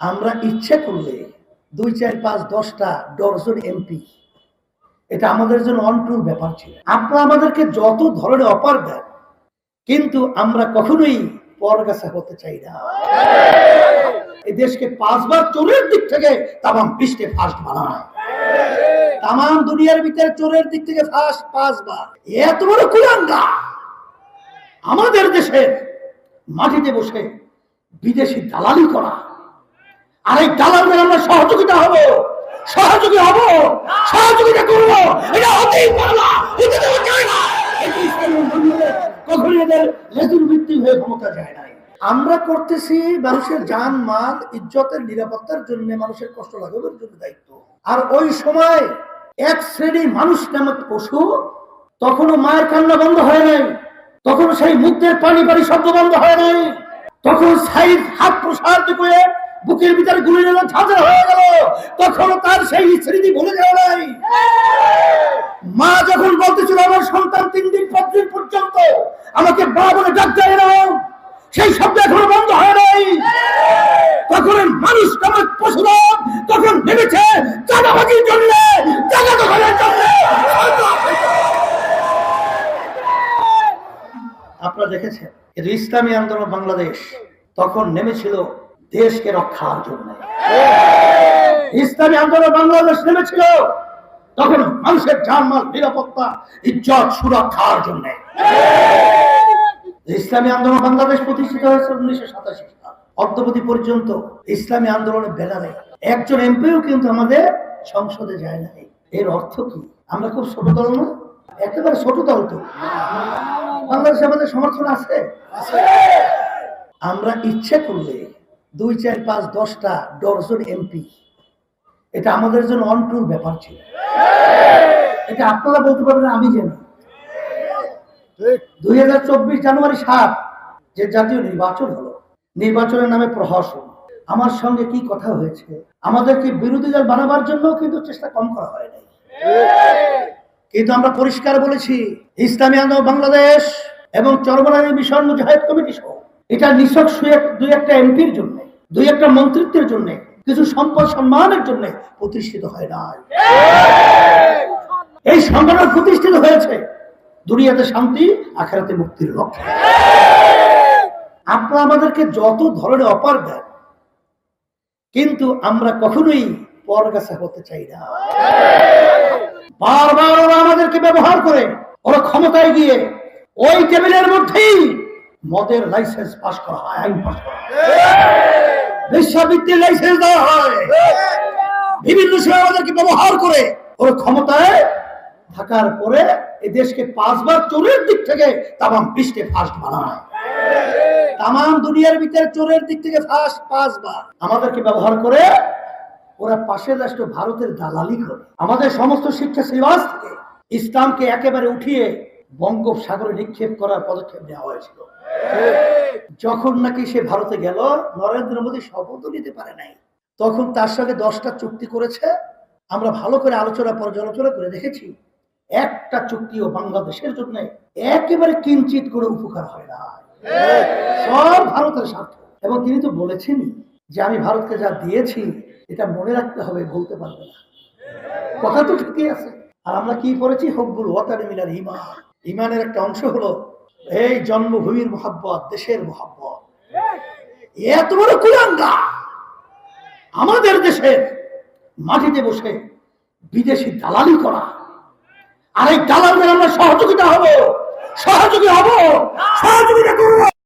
আমরা ইচ্ছে করলে দুই, চার, পাঁচ, দশটা ডজন এমপি, এটা আমাদের জন্য অন্টুর ব্যাপার ছিল। আপনারা আমাদেরকে যত ধরনের অপার দেন, কিন্তু আমরা কখনোই পরগাছা হতে চাই না। এই দেশকে পাঁচবার চোরের দিক থেকে তামাম বিশ্বে ফার্স্ট বানায় তামাম দুনিয়ার ভিতরে চোরের দিক থেকে ফার্স্ট পাঁচবার। এত বড় কুলাঙ্গা! আমাদের দেশের মাটিতে বসে বিদেশি দালালি করা। আর এই দালালদের আমরা সহযোগিতা হব। সহযোগী হব। সহযোগিতা করব। এটা না দেওয়া যায় না এদের লেজুর ভিত্তি হয়ে ক্ষমতা যায় নাই। আমরা করতেছি মানুষের জান, মাল, ইজ্জতের নিরাপত্তার জন্য মানুষের কষ্ট লাঘবের জন্য দায়িত্ব। আর ওই সময় এক শ্রেণি মানুষ নামক পশু তখনও মায়ের কান্না বন্ধ হয় নাই। তখন সেই মুক্তের পানি পানি শব্দ বন্ধ হয় নাই। তখন সাইড হাত প্রসারিত করে বুকের ভিতরে গুলি নিল ঝাঁঝা হয়ে গেল। তখন তার সেই স্মৃতি ভুলে যাওয়া নাই। মা যখন বলতেছিল, আমার সন্তান তিন দিন, পাঁচ দিন পর্যন্ত আমাকে বলে ডাক দেয় না। সেই শব্দ এখনও বন্ধ হয় নাই। তখন মানুষ নামক পশুরা তখন ভেবেছে চাঁদাবাজির জন্য জায়গা দখলের জন্য। আপনারা দেখেছেন ইসলামী আন্দোলন বাংলাদেশ তখন নেমেছিল দেশকে রক্ষার জন্য। ইসলামী আন্দোলন বাংলাদেশ নেমেছিল, তখন মানুষের জানমাল, নিরাপত্তা, ইজ্জত সুরক্ষার জন্য। ইসলামী আন্দোলন বাংলাদেশ প্রতিষ্ঠিত হয়েছে উনিশশো সাতাশি সাল পর্যন্ত ইসলামী আন্দোলনের ব্যানারে একজন এমপিও কিন্তু আমাদের সংসদে যায় না এর অর্থ কি? আমরা খুব ছোট দল না? একেবারে ছোট দল তো। বাংলাদেশে আমাদের সমর্থন আছে। আমরা ইচ্ছে করলে দুই চার পাঁচ দশটা ডজন এমপি। এটা আমাদের জন্য অন্টুর ব্যাপার ছিল। এটা আপনারা বলতে পারবেন আমি জানি। দুই হাজার চব্বিশ জানুয়ারি সাত যে জাতীয় নির্বাচন হলো নির্বাচনের নামে প্রহসন। আমার সঙ্গে কি কথা হয়েছে? আমাদেরকে বিরোধী দল বানাবার জন্য কিন্তু চেষ্টা কম করা হয় নাই। কিন্তু আমরা পরিষ্কার বলেছি ইসলামী আন্দোলন বাংলাদেশ এবং চরমনানী মিশন মুজাহিদ কমিটি সহ এটা নিছক দুই একটা এমপির জন্য, দুই একটা মন্ত্রিত্বের জন্য, কিছু সম্পদ সম্মানের জন্য প্রতিষ্ঠিত হয় না এই সংগঠন প্রতিষ্ঠিত হয়েছে দুনিয়াতে শান্তি, আখেরাতে মুক্তির লক্ষ্যে। আপনারা আমাদেরকে যত ধরনের অপার দেন, কিন্তু আমরা কখনোই পরগাছা হতে চাই না। বারবার ওরা আমাদেরকে ব্যবহার করে, ওরা ক্ষমতায় গিয়ে ওই টেবিলের মধ্যেই মদের লাইসেন্স পাস করা হয় আইন পাস করা হয়। বিশ্বাবৃত্তির লাইসেন্স দেওয়া হয়। বিভিন্ন সময় আমাদেরকে ব্যবহার করে ওরা ক্ষমতায় থাকার পরে এই দেশকে পাঁচবার চোরের দিক থেকে তামাম বিশ্বে ফার্স্ট বানায়। তামাম দুনিয়ার ভিতরে চোরের দিক থেকে ফার্স্ট পাঁচবার। আমাদেরকে ব্যবহার করে ওরা পাশের রাষ্ট্র ভারতের দালালি করে। আমাদের সমস্ত শিক্ষা সিলেবাস থেকে ইসলামকে একেবারে উঠিয়ে বঙ্গোপসাগরে নিক্ষেপ করার পদক্ষেপ নেওয়া হয়েছিল। যখন নাকি সে ভারতে গেল, নরেন্দ্র মোদী শপথ নিতে পারে নাই। তখন তার সঙ্গে দশটা চুক্তি করেছে। আমরা ভালো করে আলোচনা পর্যালোচনা করে দেখেছি, একটা চুক্তিও বাংলাদেশের জন্য একেবারে কিঞ্চিত করে উপকার হয় না। সব ভারতের স্বার্থ। এবং তিনি তো বলেছেনই যে আমি ভারতকে যা দিয়েছি, এটা মনে রাখতে হবে, বলতে পারবে না। কথা তো ঠিকই আছে। আর আমরা কি করেছি হব্বুল ওয়াতার মিলার ইমান। ইমানের একটা অংশ হলো এই জন্মভূমির মহাব্বত দেশের মহাব্বত। এত বড় কুলাঙ্গা। আমাদের দেশের মাটিতে বসে বিদেশি দালালি করা। আর এই দালালদের আমরা সহযোগিতা হব। সহযোগী হব। সহযোগিতা করব।